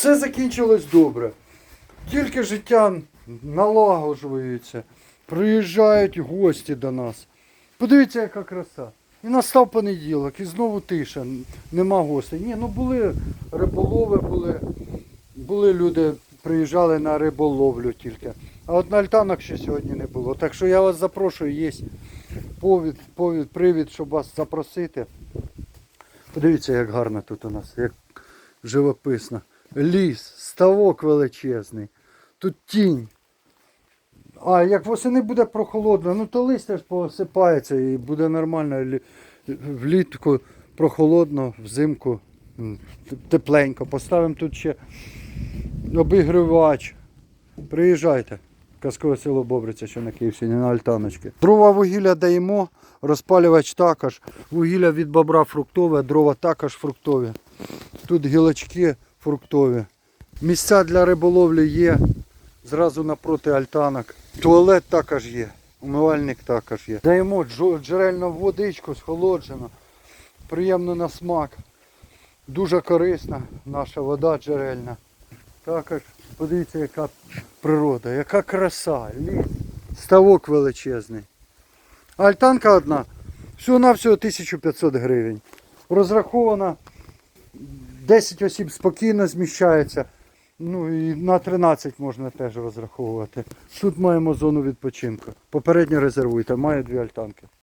Все закінчилось добре. Тільки життя налагоджується. Приїжджають гості до нас. Подивіться, яка краса. І настав понеділок, і знову тиша, нема гостей. Ні, ну були риболови, були, були люди, приїжджали на риболовлю тільки. А от на альтанах ще сьогодні не було. Так що я вас запрошую, є повід, повід, привід, щоб вас запросити. Подивіться, як гарно тут у нас, як живописно. Ліс, ставок величезний, тут тінь. А як восени буде прохолодно, ну то листя ж посипається і буде нормально. Влітку прохолодно, взимку тепленько. Поставимо тут ще обігрівач. Приїжджайте. Казкове село Бобриця, що на Київщині, на Альтаночки. Дрова вугілля даємо, розпалювач також. Вугілля від бобра фруктове, дрова також фруктові. Тут гілочки фруктові. Місця для риболовлі є. Зразу напроти альтанок. Туалет також є. Умивальник також є. Даємо джерельну водичку схолоджену. Приємно на смак. Дуже корисна наша вода джерельна. Також подивіться, яка природа, яка краса, ліс, ставок величезний. Альтанка одна, всього навсього 1500 гривень. Розрахована 10 осіб спокійно зміщається. Ну і на 13 можна теж розраховувати. Тут маємо зону відпочинку. Попередньо резервуйте, маю дві альтанки.